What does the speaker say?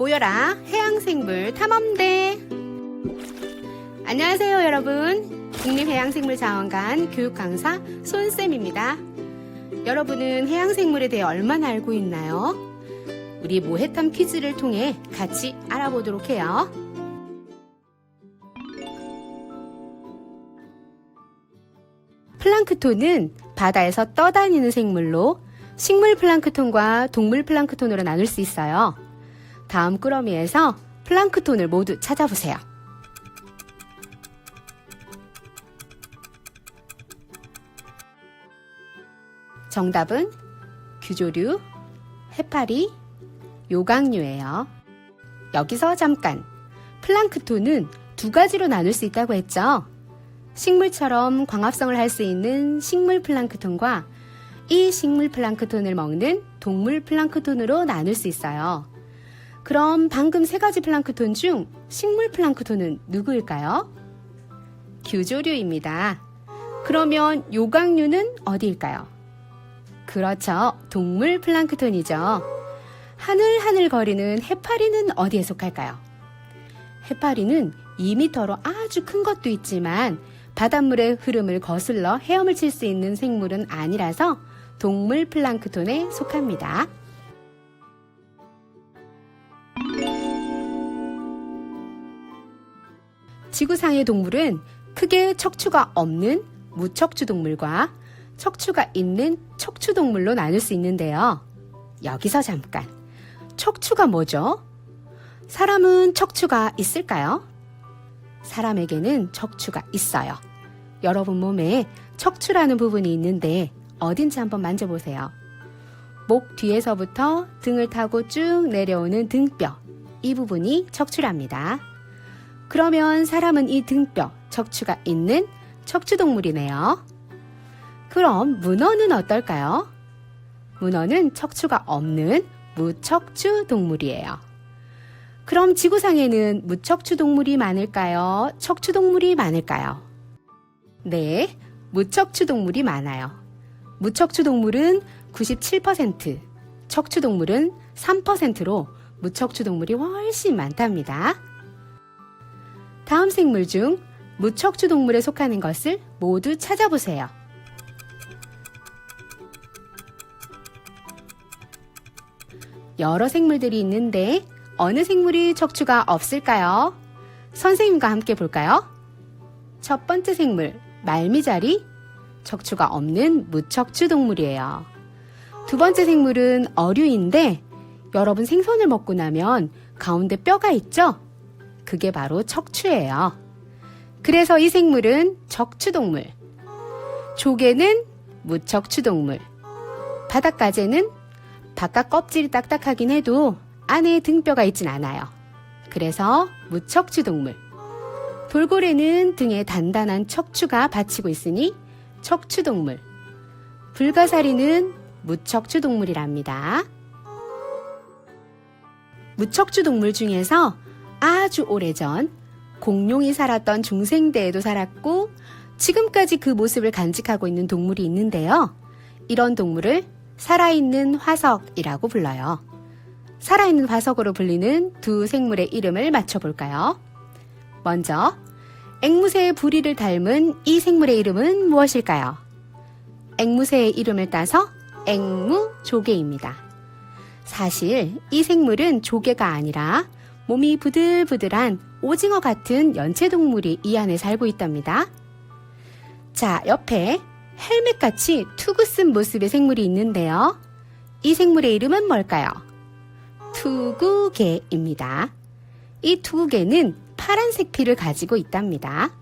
모여라. 해양생물 탐험대. 안녕하세요 여러분. 국립해양생물자원관 교육강사 손쌤입니다. 여러분은 해양생물에 대해 얼마나 알고 있나요? 우리 모해탐 퀴즈를 통해 같이 알아보도록 해요. 플랑크톤은 바다에서 떠다니는 생물로 식물 플랑크톤과 동물 플랑크톤으로 나눌 수 있어요. 다음 꾸러미에서 플랑크톤을 모두 찾아보세요. 정답은 규조류, 해파리, 요강류예요. 여기서 잠깐 플랑크톤은 두 가지로 나눌 수 있다고 했죠. 식물처럼 광합성을 할 수 있는 식물 플랑크톤과 이 식물 플랑크톤을 먹는 동물 플랑크톤으로 나눌 수 있어요. 그럼 방금 세 가지 플랑크톤 중 식물 플랑크톤은 누구일까요? 규조류입니다. 그러면 요강류는 어디일까요? 그렇죠. 동물 플랑크톤이죠. 하늘하늘 거리는 해파리는 어디에 속할까요? 해파리는 2m로 아주 큰 것도 있지만 바닷물의 흐름을 거슬러 헤엄을 칠 수 있는 생물은 아니라서 동물 플랑크톤에 속합니다. 지구상의 동물은 크게 척추가 없는 무척추 동물과 척추가 있는 척추 동물로 나눌 수 있는데요. 여기서 잠깐. 척추가 뭐죠? 사람은 척추가 있을까요? 사람에게는 척추가 있어요. 여러분 몸에 척추라는 부분이 있는데 어딘지 한번 만져보세요. 목 뒤에서부터 등을 타고 쭉 내려오는 등뼈. 이 부분이 척추랍니다. 그러면 사람은 이 등뼈, 척추가 있는 척추동물이네요. 그럼 문어는 어떨까요? 문어는 척추가 없는 무척추 동물이에요. 그럼 지구상에는 무척추 동물이 많을까요? 척추 동물이 많을까요? 네, 무척추 동물이 많아요. 무척추 동물은 97%, 척추 동물은 3%로 무척추 동물이 훨씬 많답니다. 다음 생물 중 무척추 동물에 속하는 것을 모두 찾아보세요. 여러 생물들이 있는데 어느 생물이 척추가 없을까요? 선생님과 함께 볼까요? 첫 번째 생물, 말미잘이 척추가 없는 무척추 동물이에요. 두 번째 생물은 어류인데 여러분 생선을 먹고 나면 가운데 뼈가 있죠? 그게 바로 척추예요. 그래서 이 생물은 척추동물. 조개는 무척추동물. 바닷가재는 바깥 껍질이 딱딱하긴 해도 안에 등뼈가 있진 않아요. 그래서 무척추 동물. 돌고래는 등에 단단한 척추가 받치고 있으니 척추 동물. 불가사리는 무척추 동물이랍니다. 무척추 동물 중에서 아주 오래전 공룡이 살았던 중생대에도 살았고 지금까지 그 모습을 간직하고 있는 동물이 있는데요. 이런 동물을 살아있는 화석이라고 불러요. 살아있는 화석으로 불리는 두 생물의 이름을 맞춰볼까요? 먼저, 앵무새의 부리를 닮은 이 생물의 이름은 무엇일까요? 앵무새의 이름을 따서 앵무조개입니다. 사실 이 생물은 조개가 아니라 몸이 부들부들한 오징어 같은 연체동물이 이 안에 살고 있답니다. 자, 옆에 헬멧같이 투구 쓴 모습의 생물이 있는데요. 이 생물의 이름은 뭘까요? 투구개입니다. 이 투구개는 파란색 피를 가지고 있답니다.